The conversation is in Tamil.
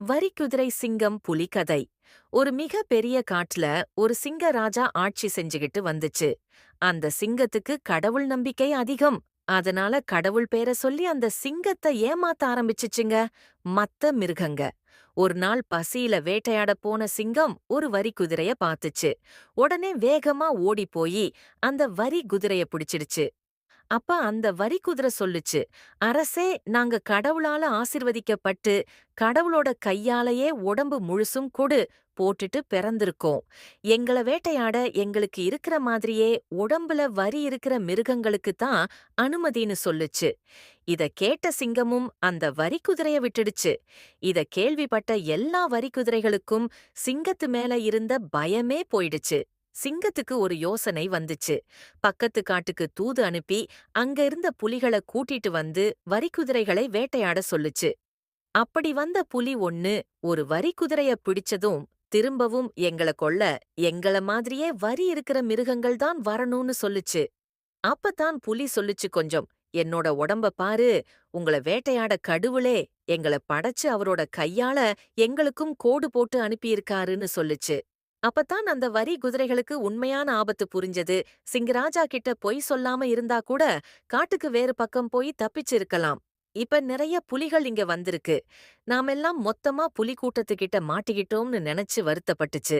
வரிக்குதிரை சிங்கம் புலிகதை. ஒரு மிக பெரிய காட்டுல ஒரு சிங்க ராஜா ஆட்சி செஞ்சுகிட்டு வந்துச்சு. அந்த சிங்கத்துக்கு கடவுள் நம்பிக்கை அதிகம். அதனால கடவுள் பேர சொல்லி அந்த சிங்கத்தை ஏமாத்த ஆரம்பிச்சுச்சுங்க. மத்த மிருகங்க. ஒரு நாள் பசியில வேட்டையாட போன சிங்கம் ஒரு வரி குதிரைய பாத்துச்சு உடனே வேகமா ஓடி போய் அந்த வரி குதிரைய பிடிச்சிடுச்சு. அப்ப அந்த வரி குதிரை சொல்லுச்சு. அரசே நாங்க கடவுளால ஆசிர்வதிக்கப்பட்டு கடவுளோட கையாலேயே உடம்பு முழுசும் கொடு போட்டுட்டு பிறந்திருக்கோம். எங்கள வேட்டையாட எங்களுக்கு இருக்கிற மாதிரியே உடம்புல வரி இருக்கிற மிருகங்களுக்கு தான் அனுமதின்னு சொல்லுச்சு. இத கேட்ட சிங்கமும் அந்த வரி குதிரைய விட்டுடுச்சு. இத கேள்விப்பட்ட எல்லா வரி குதிரைகளுக்கும் சிங்கத்து மேல இருந்த பயமே போயிடுச்சு. சிங்கத்துக்கு ஒரு யோசனை வந்துச்சு. பக்கத்து காட்டுக்கு தூது அனுப்பி அங்க இருந்த புலிகளை கூட்டிட்டு வந்து வரிக்குதிரைகளை வேட்டையாட சொல்லுச்சு. அப்படி வந்த புலி ஒன்னு ஒரு வரிக்குதிரைய பிடிச்சதும் திரும்பவும் எங்கள கொல்ல எங்கள மாதிரியே வரி இருக்கிற மிருகங்கள் தான் வரணும்னு சொல்லுச்சு. அப்பதான் புலி சொல்லுச்சு கொஞ்சம் என்னோட உடம்ப பாரு உங்கள வேட்டையாட கடுவுளே எங்கள படைச்சு அவரோட கையால எங்களுக்கும் கோடு போட்டு அனுப்பியிருக்காருன்னு சொல்லுச்சு. அப்பத்தான் அந்த வரி குதிரைகளுக்கு உண்மையான ஆபத்து புரிஞ்சது. சிங்கராஜா கிட்ட பொய் சொல்லாம இருந்தா கூட காட்டுக்கு வேறு பக்கம் போய் தப்பிச்சிருக்கலாம். இப்ப நிறைய புலிகள் இங்க வந்திருக்கு. நாமெல்லாம் மொத்தமா புலி கூட்டத்துக்கிட்ட மாட்டிக்கிட்டோம்னு நினைச்சு வருத்தப்பட்டுச்சு.